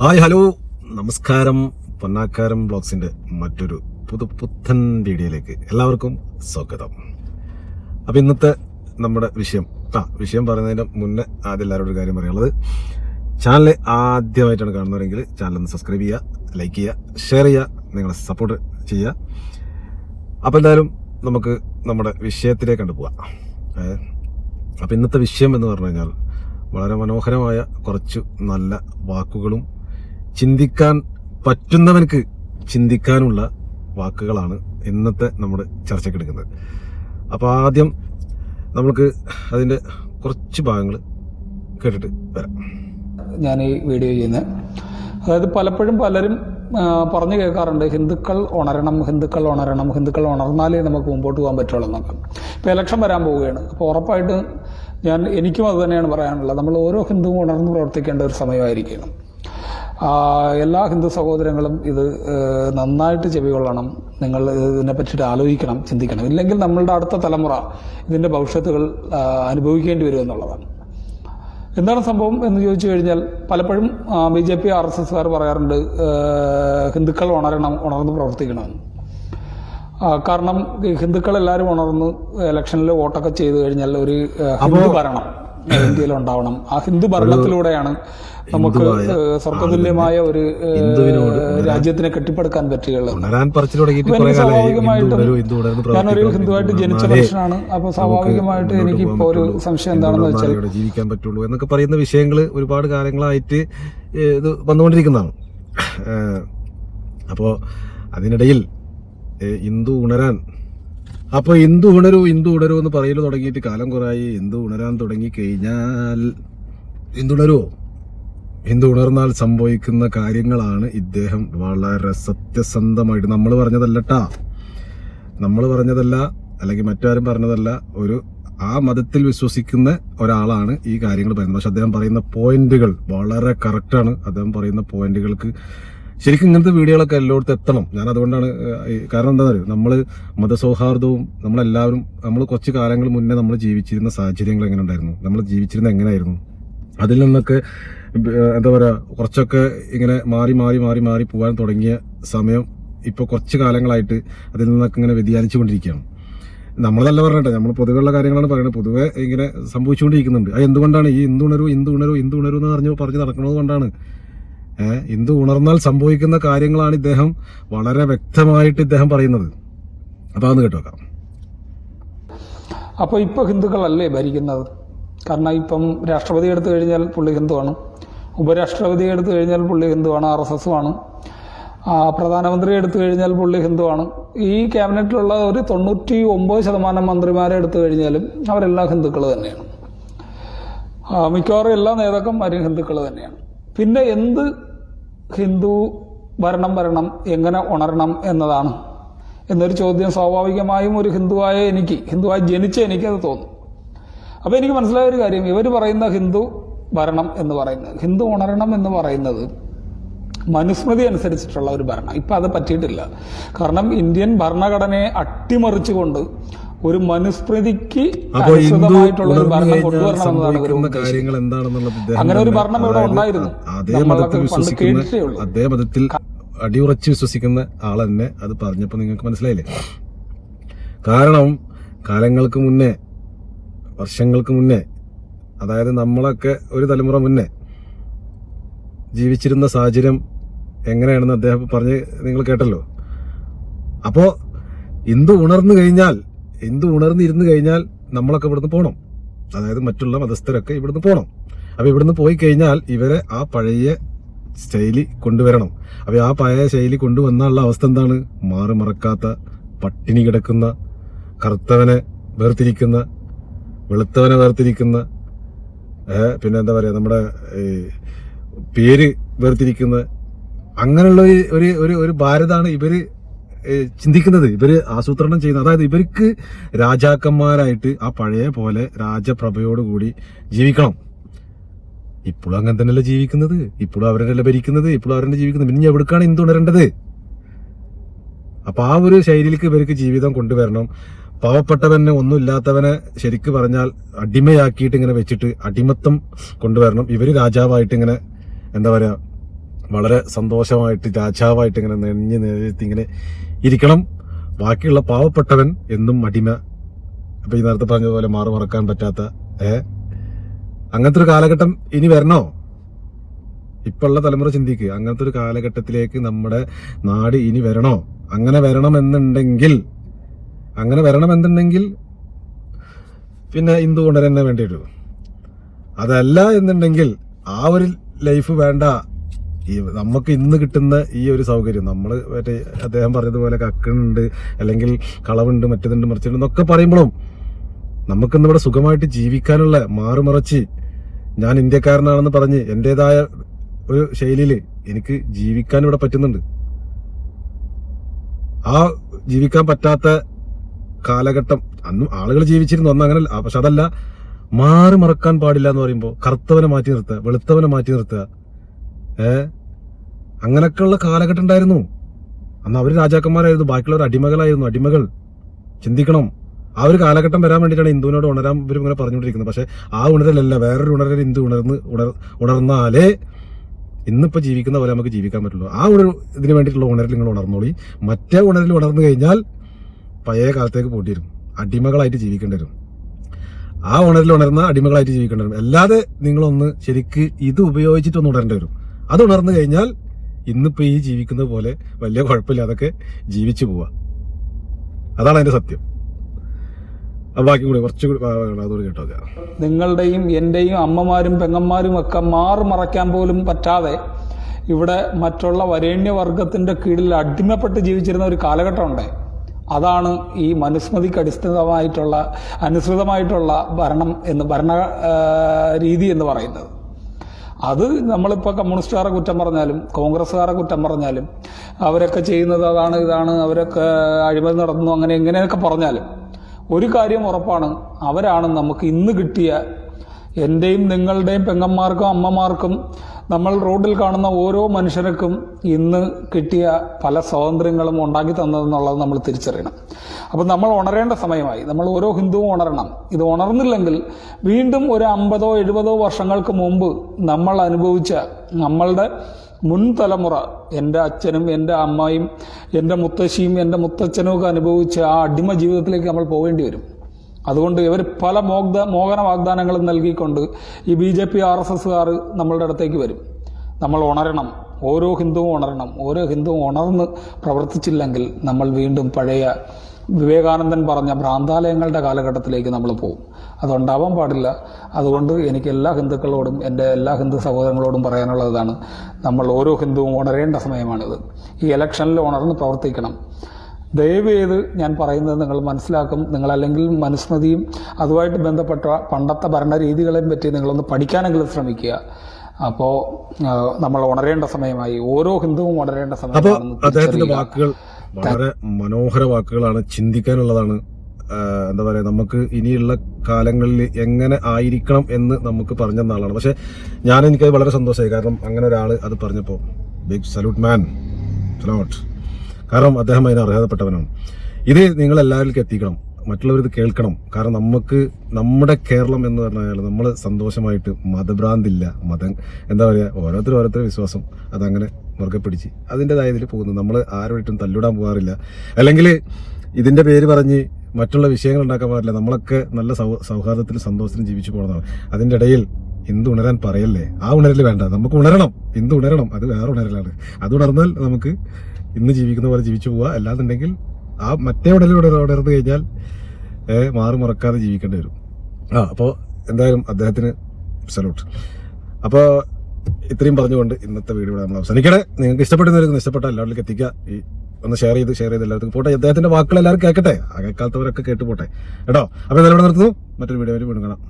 Hi hello. നമസ്കാരം. പൊന്നാക്കാരം ബ്ലോഗ്സിന്റെ മറ്റൊരു പുതു പുത്തൻ വീഡിയോയിലേക്ക് എല്ലാവർക്കും സ്വാഗതം. അപ്പൊ ഇന്നത്തെ നമ്മുടെ വിഷയം ആ വിഷയം പറയുന്നതിന് മുന്നേ ആദ്യം എല്ലാവരോടും കാര്യം പറയാനുള്ളത്. ചാനൽ ആദ്യമായിട്ടാണ് കാണുന്നവരെങ്കിൽ ചാനൽ ഒന്ന് സബ്സ്ക്രൈബ് ചെയ്യുക ലൈക്ക് ചെയ്യുക ഷെയർ ചെയ്യുക നിങ്ങളെ സപ്പോർട്ട് ചെയ്യുക. അപ്പോൾ എന്തായാലും നമുക്ക് നമ്മുടെ വിഷയത്തിലേക്ക് കണ്ടു പോവാം. അപ്പം അപ്പോൾ ഇന്നത്തെ വിഷയം എന്ന് പറഞ്ഞു കഴിഞ്ഞാൽ വളരെ മനോഹരമായ കുറച്ച് നല്ല വാക്കുകളും ചിന്തിക്കാൻ പറ്റുന്നവനക്ക് ചിന്തിക്കാനുള്ള വാക്കുകളാണ് ഇന്നത്തെ നമ്മൾ ചർച്ചയ്ക്ക് എടുക്കുന്നത്. അപ്പോൾ ആദ്യം നമുക്ക് അതിന്റെ കുറച്ച് ഭാഗങ്ങൾ കേട്ടിട്ട് വരാം. ഞാൻ ഈ വീഡിയോ ചെയ്യുന്നത് അതായത് പലപ്പോഴും പലരും പറഞ്ഞു കേൾക്കാറുണ്ട് ഹിന്ദുക്കൾ ഉണരണം ഹിന്ദുക്കൾ ഉണരണം ഹിന്ദുക്കൾ ഉണർന്നാലേ നമുക്ക് മുമ്പോട്ട് പോകാൻ പറ്റുള്ളൂ എന്നൊക്കെ. ഇപ്പോൾ ഇലക്ഷൻ വരാൻ പോവുകയാണ്. അപ്പോൾ ഉറപ്പായിട്ട് ഞാൻ എനിക്കും അത് തന്നെയാണ് പറയാനുള്ളത്. നമ്മൾ ഓരോ ഹിന്ദുവും ഉണർന്ന് പ്രവർത്തിക്കേണ്ട ഒരു സമയമായിരിക്കണം. എല്ലാ ഹിന്ദു സഹോദരങ്ങളും ഇത് നന്നായിട്ട് ചെവികൊള്ളണം. നിങ്ങൾ ഇതിനെ പറ്റിയിട്ട് ആലോചിക്കണം ചിന്തിക്കണം. ഇല്ലെങ്കിൽ നമ്മളുടെ അടുത്ത തലമുറ ഇതിന്റെ ഭവിഷ്യത്തുകൾ അനുഭവിക്കേണ്ടി വരും എന്നുള്ളതാണ്. എന്താണ് സംഭവം എന്ന് ചോദിച്ചു കഴിഞ്ഞാൽ പലപ്പോഴും B J P R S എസ്കാർ പറയാറുണ്ട് ഹിന്ദുക്കൾ ഉണരണം ഉണർന്ന് പ്രവർത്തിക്കണമെന്ന് കാരണം ഹിന്ദുക്കൾ എല്ലാവരും ഉണർന്ന് ഇലക്ഷനിൽ വോട്ടൊക്കെ ചെയ്തു കഴിഞ്ഞാൽ ഒരു ഹിന്ദു ഭരണം. ഇന്ത്യയിൽ ഉണ്ടാവണം. ആ ഹിന്ദു ഭരണത്തിലൂടെയാണ് നമുക്ക് സ്വർഗതുല്യമായ ഒരു രാജ്യത്തിനെ കെട്ടിപ്പടുക്കാൻ പറ്റുകയുള്ളൂ. ഉണരാൻ പറിച്ചു തുടങ്ങിയിട്ട് അപ്പൊ കുറെ എനിക്ക് കാലമായി ഹിന്ദു സ്വാഭാവികമായിട്ടും ഞാനൊരു ഹിന്ദുവായിട്ട് ജനിച്ച മനുഷ്യനാണ്. അപ്പൊ സ്വാഭാവികമായിട്ട് എനിക്ക് ഇപ്പോ ഇപ്പോൾ ഒരു സംശയം എന്താണെന്ന് വെച്ചാൽ ജീവിക്കാൻ പറ്റുള്ളൂ എന്നൊക്കെ പറയുന്ന വിഷയങ്ങൾ ഒരുപാട് കാലങ്ങളായിട്ട് ഇത് വന്നുകൊണ്ടിരിക്കുന്നതാണ്. അപ്പോൾ അതിനിടയിൽ ഇന്ദു ഹിന്ദു ഉണരാൻ അപ്പൊ ഹിന്ദു ഉണരൂ ഹിന്ദു ഉണരൂ എന്ന് പറയൽ തുടങ്ങിയിട്ട് കാലം കുറയായി. ഹിന്ദു ഉണരാൻ തുടങ്ങി കഴിഞ്ഞാൽ ഹിന്ദു ഉണരുവോ? ഹിന്ദു ഉണർന്നാൽ സംഭവിക്കുന്ന കാര്യങ്ങളാണ് ഇദ്ദേഹം വളരെ സത്യസന്ധമായിട്ട് നമ്മൾ പറഞ്ഞതല്ലട്ടാ. നമ്മൾ പറഞ്ഞതല്ല അല്ലെങ്കിൽ മറ്റാരും പറഞ്ഞതല്ല ഒരു ആ മതത്തിൽ വിശ്വസിക്കുന്ന ഒരാളാണ് ഈ കാര്യങ്ങൾ പറയുന്നത്. പക്ഷെ അദ്ദേഹം പറയുന്ന പോയിന്റുകൾ വളരെ കറക്റ്റാണ്. അദ്ദേഹം പറയുന്ന പോയിന്റുകൾക്ക് ശരിക്കും ഇങ്ങനത്തെ വീഡിയോകളൊക്കെ എല്ലായിടത്തും എത്തണം. ഞാൻ അതുകൊണ്ടാണ് കാരണം എന്താ പറയുക നമ്മൾ മതസൗഹാർദ്ദവും നമ്മളെല്ലാവരും നമ്മൾ കുറച്ച് കാലങ്ങൾ മുന്നേ നമ്മൾ ജീവിച്ചിരുന്ന സാഹചര്യങ്ങൾ എങ്ങനെ ഉണ്ടായിരുന്നു നമ്മൾ ജീവിച്ചിരുന്ന എങ്ങനെയായിരുന്നു? അതിൽ നിന്നൊക്കെ എന്താ പറയുക കുറച്ചൊക്കെ ഇങ്ങനെ മാറി മാറി മാറി മാറി പോകാൻ തുടങ്ങിയ സമയം ഇപ്പോൾ കുറച്ച് കാലങ്ങളായിട്ട് അതിൽ നിന്നൊക്കെ ഇങ്ങനെ വ്യതിയാനിച്ചു കൊണ്ടിരിക്കുകയാണ് നമ്മളതല്ല പറഞ്ഞിട്ട് നമ്മൾ പൊതുവെയുള്ള കാര്യങ്ങളാണ് പറയുന്നത് പൊതുവെ ഇങ്ങനെ സംഭവിച്ചുകൊണ്ടിരിക്കുന്നുണ്ട്. അത് എന്തുകൊണ്ടാണ് ഈ ഇന്ദുണരു ഇന്ദുണരു ഇന്ദു ഉണരൂ ഇന്ദു ഉണരൂ എന്ന് പറഞ്ഞു പറഞ്ഞ് നടക്കുന്നത് കൊണ്ടാണ്. ഇന്ദു ഉണർന്നാൽ സംഭവിക്കുന്ന കാര്യങ്ങളാണ് ഇദ്ദേഹം വളരെ വ്യക്തമായിട്ട് ഇദ്ദേഹം പറയുന്നത്. അപ്പോൾ അതൊന്ന് കേട്ടോക്കാം. അപ്പോൾ ഇപ്പോൾ ഹിന്ദുക്കളല്ലേ ഭരിക്കുന്നത്? കാരണം ഇപ്പം രാഷ്ട്രപതി എടുത്തു കഴിഞ്ഞാൽ പുള്ളി ഹിന്ദുവാണ്. ഉപരാഷ്ട്രപതി എടുത്തു കഴിഞ്ഞാൽ പുള്ളി ഹിന്ദുവാണ് ആർ എസ് എസുമാണ്. പ്രധാനമന്ത്രി എടുത്തു കഴിഞ്ഞാൽ പുള്ളി ഹിന്ദുവാണ്. ഈ ക്യാബിനറ്റിലുള്ള ഒരു തൊണ്ണൂറ്റി ഒമ്പത് ശതമാനം മന്ത്രിമാരെ എടുത്തു കഴിഞ്ഞാലും അവരെല്ലാം ഹിന്ദുക്കൾ തന്നെയാണ്. മിക്കവാറും എല്ലാ നേതാക്കന്മാരും ഹിന്ദുക്കൾ തന്നെയാണ്. പിന്നെ എന്ത് ഹിന്ദു ഭരണം വരണം എങ്ങനെ ഉണരണം എന്നതാണ്? എന്നൊരു ചോദ്യം സ്വാഭാവികമായും ഒരു ഹിന്ദുവായ എനിക്ക് ഹിന്ദുവായി ജനിച്ച എനിക്കത് തോന്നും. അപ്പോൾ എനിക്ക് മനസ്സിലായ ഒരു കാര്യം ഇവർ പറയുന്ന ഹിന്ദു ഭരണം എന്ന് പറയുന്നത് ഹിന്ദു ഉണരണം എന്ന് പറയുന്നത് മനുസ്മൃതി അനുസരിച്ചിട്ടുള്ള ഒരു ഭരണം. ഇപ്പം അത് പറ്റിയിട്ടില്ല. കാരണം ഇന്ത്യൻ ഭരണഘടനയെ അട്ടിമറിച്ചുകൊണ്ട് ഒരു മനുസ്മൃതിക്ക് അനുസൃതമായിട്ടുള്ള ഒരു ഭരണം കൊണ്ടുവരണമെന്നതാണ് കാര്യങ്ങൾ എന്താണെന്നുള്ളത് അങ്ങനെ ഒരു ഭരണം ഇവിടെ ഉണ്ടായിരുന്നു. അതേ മതത്തിൽ വിശ്വസിക്കുന്ന. അതേ മതത്തിൽ അടിയുറച്ച് വിശ്വസിക്കുന്ന ആൾ തന്നെ അത് പറഞ്ഞപ്പോൾ നിങ്ങൾക്ക് മനസ്സിലായില്ലേ കാരണം കാലങ്ങൾക്ക് മുന്നേ വർഷങ്ങൾക്ക് മുന്നേ അതായത് നമ്മളൊക്കെ ഒരു തലമുറ മുന്നേ ജീവിച്ചിരുന്ന സാഹചര്യം എങ്ങനെയാണെന്ന് അദ്ദേഹം പറഞ്ഞ് നിങ്ങൾ കേട്ടല്ലോ അപ്പോ ഇന്ത് ഉണർന്നു കഴിഞ്ഞാൽ ഹിന്ദു ഉണർന്നിരുന്നു കഴിഞ്ഞാൽ നമ്മളൊക്കെ ഇവിടുന്ന് പോകണം അതായത് മറ്റുള്ള മതസ്ഥരൊക്കെ ഇവിടുന്ന് പോകണം അപ്പൊ ഇവിടുന്ന് പോയി കഴിഞ്ഞാൽ ഇവരെ ആ പഴയ ശൈലി കൊണ്ടുവരണം. അപ്പൊ ആ പഴയ ശൈലി കൊണ്ടുവന്നുള്ള അവസ്ഥ എന്താണ്? മാറി മറക്കാത്ത പട്ടിണി കിടക്കുന്ന കറുത്തവനെ വേർതിരിക്കുന്ന വെളുത്തവനെ വേർതിരിക്കുന്ന പിന്നെ എന്താ പറയുക നമ്മുടെ പേര് വേർതിരിക്കുന്ന അങ്ങനെയുള്ള ഒരു ഒരു ഒരു ഭാരതാണ് ഇവർ ഏ, ചിന്തിക്കുന്നത്. ഇവർ ആസൂത്രണം ചെയ്യുന്നത് അതായത് ഇവർക്ക് രാജാക്കന്മാരായിട്ട് ആ പഴയ പോലെ രാജപ്രഭയോടുകൂടി ജീവിക്കണം. ഇപ്പോഴും അങ്ങനെ തന്നെയല്ലേ ജീവിക്കുന്നത്. ഇപ്പോഴും അവരല്ലേ ഭരിക്കുന്നത്. ഇപ്പോഴും അവരല്ലേ ജീവിക്കുന്നത്. പിന്നെ എവിടേക്കാണ് എന്തുണരേണ്ടത് അപ്പോൾ അപ്പൊ ആ ഒരു ശൈലിയിലേക്ക് ഇവർക്ക് ജീവിതം കൊണ്ടുവരണം. പാവപ്പെട്ടവനെ ഒന്നുമില്ലാത്തവനെ ശരിക്ക് പറഞ്ഞാൽ അടിമയാക്കിയിട്ട് ഇങ്ങനെ വെച്ചിട്ട് അടിമത്തം കൊണ്ടുവരണം. ഇവർ രാജാവായിട്ട് ഇങ്ങനെ എന്താ പറയാ വളരെ സന്തോഷമായിട്ട് രാജാവായിട്ട് ഇങ്ങനെ നെഞ്ഞ് നേരിട്ട് ഇങ്ങനെ ഇരിക്കണം. ബാക്കിയുള്ള പാവപ്പെട്ടവൻ എന്നും അടിമ. അപ്പൊ ഈ നേരത്തെ പറഞ്ഞതുപോലെ മാറി മറക്കാൻ പറ്റാത്ത ഏ? അങ്ങനത്തെ ഒരു കാലഘട്ടം ഇനി വരണോ? ഇപ്പോഴുള്ള തലമുറ ചിന്തിക്കുക അങ്ങനത്തെ ഒരു കാലഘട്ടത്തിലേക്ക് നമ്മുടെ നാട് ഇനി വരണോ? അങ്ങനെ വരണമെന്നുണ്ടെങ്കിൽ അങ്ങനെ വരണമെന്നുണ്ടെങ്കിൽ പിന്നെ ഇന്ദു കൊണ്ടുവരാൻ തന്നെ വേണ്ടി വരൂ അതല്ല എന്നുണ്ടെങ്കിൽ ആ ഒരു ലൈഫ് വേണ്ട. ഈ നമുക്ക് ഇന്ന് കിട്ടുന്ന ഈ ഒരു സൗകര്യം നമ്മൾ മറ്റേ അദ്ദേഹം പറഞ്ഞതുപോലെ കക്കണുണ്ട് അല്ലെങ്കിൽ കളവുണ്ട് മറ്റേതുണ്ട് മറിച്ചുണ്ട് എന്നൊക്കെ പറയുമ്പോഴും നമുക്കിന്ന് ഇവിടെ സുഖമായിട്ട് ജീവിക്കാനുള്ള മാറുമറച്ച് ഞാൻ ഇന്ത്യക്കാരനാണെന്ന് പറഞ്ഞ് എന്റെതായ ഒരു ശൈലിയിൽ എനിക്ക് ജീവിക്കാൻ ഇവിടെ പറ്റുന്നുണ്ട്. ആ ജീവിക്കാൻ പറ്റാത്ത കാലഘട്ടം അന്ന് ആളുകൾ ജീവിച്ചിരുന്നു അന്ന് അങ്ങനെ പക്ഷെ അതല്ല മാറി മറക്കാൻ പാടില്ല എന്ന് പറയുമ്പോൾ കറുത്തവനെ മാറ്റി നിർത്തുക വെളുത്തവനെ മാറ്റി നിർത്തുക ഏ? അങ്ങനെയൊക്കെയുള്ള കാലഘട്ടം ഉണ്ടായിരുന്നു. അന്ന് അവർ രാജാക്കന്മാരായിരുന്നു. ബാക്കിയുള്ളവർ അടിമകളായിരുന്നു. അടിമകൾ. ചിന്തിക്കണം. ആ ഒരു കാലഘട്ടം വരാൻ വേണ്ടിയിട്ടാണ് ഹിന്ദുവിനോട് ഉണരാൻ ഇവർ ഇങ്ങനെ പറഞ്ഞുകൊണ്ടിരിക്കുന്നത്. പക്ഷേ ആ ഉണരലല്ല. വേറൊരു ഉണരൽ ഹിന്ദു ഉണർന്ന് ഉണർ ഉണർന്നാലേ ഇന്നിപ്പോൾ ജീവിക്കുന്ന പോലെ നമുക്ക് ജീവിക്കാൻ പറ്റുള്ളൂ. ആ ഒരു ഇതിന് വേണ്ടിയിട്ടുള്ള ഉണരൽ നിങ്ങൾ ഉണർന്നോളി. മറ്റേ ഉണരൽ ഉണർന്നു കഴിഞ്ഞാൽ പഴയ കാലത്തേക്ക് പോയിട്ട് വരും അടിമകളായിട്ട് ജീവിക്കേണ്ടി വരും. ആ ഉണരൽ ഉണർന്ന അടിമകളായിട്ട് ജീവിക്കേണ്ടി വരും. അല്ലാതെ നിങ്ങളൊന്ന് ശരിക്ക് ഇത് ഉപയോഗിച്ചിട്ടൊന്ന് ഉണരേണ്ടി വരും. അത് ഉണർന്നു കഴിഞ്ഞാൽ ഇന്നിപ്പോൾ ഈ ജീവിക്കുന്നത് പോലെ വലിയ കുഴപ്പമില്ല അതൊക്കെ ജീവിച്ചു പോവാ. അതാണ് അതിന്റെ സത്യം. ബാക്കി കൂടി കുറച്ചുകൂടി അതോട് കേട്ടോ നിങ്ങളുടെയും എന്റെയും അമ്മമാരും പെങ്ങന്മാരും ഒക്കെ മാറി മറയ്ക്കാൻ പോലും പറ്റാതെ ഇവിടെ മറ്റുള്ള വരേണ്യവർഗത്തിന്റെ കീഴിൽ അടിമപ്പെട്ട് ജീവിച്ചിരുന്ന ഒരു കാലഘട്ടം ഉണ്ട് അതാണ് ഈ മനുസ്മൃതിക്ക് അടിസ്ഥാനമായിട്ടുള്ള അനുസൃതമായിട്ടുള്ള ഭരണം എന്ന് ഭരണ രീതി എന്ന് പറയുന്നത്. അത് നമ്മളിപ്പോൾ കമ്മ്യൂണിസ്റ്റുകാരെ കുറ്റം പറഞ്ഞാലും കോൺഗ്രസ്സുകാരെ കുറ്റം പറഞ്ഞാലും അവരൊക്കെ ചെയ്യുന്നത് അതാണ് ഇതാണ് അവരൊക്കെ അഴിമതി നടത്തുന്നു അങ്ങനെ എങ്ങനെയൊക്കെ പറഞ്ഞാലും ഒരു കാര്യം ഉറപ്പാണ് അവരാണ് നമുക്ക് ഇന്ന് കിട്ടിയ എന്റെയും നിങ്ങളുടെയും പെങ്ങന്മാർക്കും അമ്മമാർക്കും നമ്മൾ റോഡിൽ കാണുന്ന ഓരോ മനുഷ്യർക്കും ഇന്ന് കിട്ടിയ പല സ്വാതന്ത്ര്യങ്ങളും ഉണ്ടാക്കി തന്നതെന്നുള്ളത് നമ്മൾ തിരിച്ചറിയണം. അപ്പം നമ്മൾ ഉണരേണ്ട സമയമായി. നമ്മൾ ഓരോ ഹിന്ദുവും ഉണരണം. ഇത് ഉണർന്നില്ലെങ്കിൽ വീണ്ടും ഒരു അമ്പതോ എഴുപതോ വർഷങ്ങൾക്ക് മുമ്പ് നമ്മൾ അനുഭവിച്ച നമ്മളുടെ മുൻ തലമുറ എന്റെ അച്ഛനും എന്റെ അമ്മയും എന്റെ മുത്തശ്ശിയും എന്റെ മുത്തച്ഛനും ഒക്കെ അനുഭവിച്ച ആ അടിമ ജീവിതത്തിലേക്ക് നമ്മൾ പോകേണ്ടി വരും. അതുകൊണ്ട് ഇവർ പല മോഗ്ദ മോഹന വാഗ്ദാനങ്ങളും നൽകിക്കൊണ്ട് ഈ B J P R S എസ്സുകാർ നമ്മളുടെ അടുത്തേക്ക് വരും. നമ്മൾ ഉണരണം. ഓരോ ഹിന്ദുവും ഉണരണം. ഓരോ ഹിന്ദുവും ഉണർന്ന് പ്രവർത്തിച്ചില്ലെങ്കിൽ നമ്മൾ വീണ്ടും പഴയ വിവേകാനന്ദൻ പറഞ്ഞ ഭ്രാന്താലയങ്ങളുടെ കാലഘട്ടത്തിലേക്ക് നമ്മൾ പോകും. അതുണ്ടാവാൻ പാടില്ല. അതുകൊണ്ട് എനിക്ക് എല്ലാ ഹിന്ദുക്കളോടും എന്റെ എല്ലാ ഹിന്ദു സഹോദരങ്ങളോടും പറയാനുള്ളതാണ് നമ്മൾ ഓരോ ഹിന്ദുവും ഉണരേണ്ട സമയമാണിത്. ഈ ഇലക്ഷനിൽ ഉണർന്ന് പ്രവർത്തിക്കണം. ദയവ് ചെയ്ത് ഞാൻ പറയുന്നത് നിങ്ങൾ മനസ്സിലാക്കും. നിങ്ങൾ അല്ലെങ്കിൽ മനുസ്മൃതിയും അതുമായിട്ട് ബന്ധപ്പെട്ട പണ്ടത്തെ ഭരണരീതികളെയും പറ്റി നിങ്ങളൊന്ന് പഠിക്കാനെങ്കിലും ശ്രമിക്കുക. അപ്പോ നമ്മൾ ഉണരേണ്ട സമയമായി. ഓരോ ഹിന്ദുവും ഉണരേണ്ട സമയത്ത് സമയമാണെന്ന് വാക്കുകൾ വളരെ മനോഹര വാക്കുകളാണ് ചിന്തിക്കാനുള്ളതാണ്. എന്താ പറയാ നമുക്ക് ഇനിയുള്ള കാലങ്ങളിൽ എങ്ങനെ ആയിരിക്കണം എന്ന് നമുക്ക് പറഞ്ഞു തന്ന ആളാണ് പക്ഷെ ഞാൻ എനിക്കത് വളരെ സന്തോഷമായി. കാരണം അങ്ങനെ ഒരാൾ അത് പറഞ്ഞപ്പോൾ ബിഗ് സല്യൂട്ട് മാൻ സലോട്ട് കാരണം അദ്ദേഹം അതിന് അർഹതപ്പെട്ടവനാണ്. ഇത് നിങ്ങൾ എല്ലാവരിലേക്ക് എത്തിക്കണം. മറ്റുള്ളവർ ഇത് കേൾക്കണം. കാരണം നമുക്ക് നമ്മുടെ കേരളം എന്ന് പറഞ്ഞാൽ നമ്മൾ സന്തോഷമായിട്ട് മതഭ്രാന്തില്ല. മതം എന്താ പറയുക ഓരോരുത്തർ ഓരോരുത്തർ വിശ്വാസം അതങ്ങനെ മുറുകെ പിടിച്ച്. അതിന്റെതായ ഇതിൽ പോകുന്നു. നമ്മൾ ആരോട്ടും തല്ലിടാൻ പോകാറില്ല. അല്ലെങ്കിൽ ഇതിന്റെ പേര് പറഞ്ഞ് മറ്റുള്ള വിഷയങ്ങൾ ഉണ്ടാക്കാൻ പാടില്ല നമ്മളൊക്കെ നല്ല സൗ സൗഹാർദ്ദത്തിലും സന്തോഷത്തിലും ജീവിച്ചു പോകുന്നതാണ്. അതിന്റെ ഇടയിൽ എന്ത് ഉണരാൻ പറയല്ലേ? ആ ഉണരൽ വേണ്ട. നമുക്ക് ഉണരണം. എന്ത് ഉണരണം? അത് വേറെ ഉണരലാണ്. അത് ഉണർന്നാൽ നമുക്ക് ഇന്ന് ജീവിക്കുന്ന പോലെ ജീവിച്ചു പോവുക അല്ലാന്നുണ്ടെങ്കിൽ ആ മറ്റേ ഉടലിലൂടെ ഉണർ ഉണർന്നു കഴിഞ്ഞാൽ മാറി മറക്കാതെ ജീവിക്കേണ്ടി വരും. ആ അപ്പോൾ എന്തായാലും അദ്ദേഹത്തിന് സലൂട്ട് അപ്പോൾ ഇത്രയും പറഞ്ഞുകൊണ്ട് ഇന്നത്തെ വീഡിയോ ഇവിടെ നമ്മൾ അവസാനിക്കണേ. നിങ്ങൾക്ക് ഇഷ്ടപ്പെടുന്നവർക്ക് ഇഷ്ടപ്പെട്ട എല്ലാവരിലേക്ക് എത്തിക്കുക. ഈ ഒന്ന് ഷെയർ ചെയ്ത് ഷെയർ ചെയ്ത് എല്ലാവർക്കും പോട്ടെ. അദ്ദേഹത്തിന്റെ വാക്കുകൾ എല്ലാവരും കേൾക്കട്ടെ? അകക്കാലത്തവരൊക്കെ കേട്ട് പോട്ടെ. കേട്ടോ? അപ്പോൾ ഇവിടെ നിർത്തുന്നു. മറ്റൊരു വീഡിയോ വീണ്ടും കാണാം.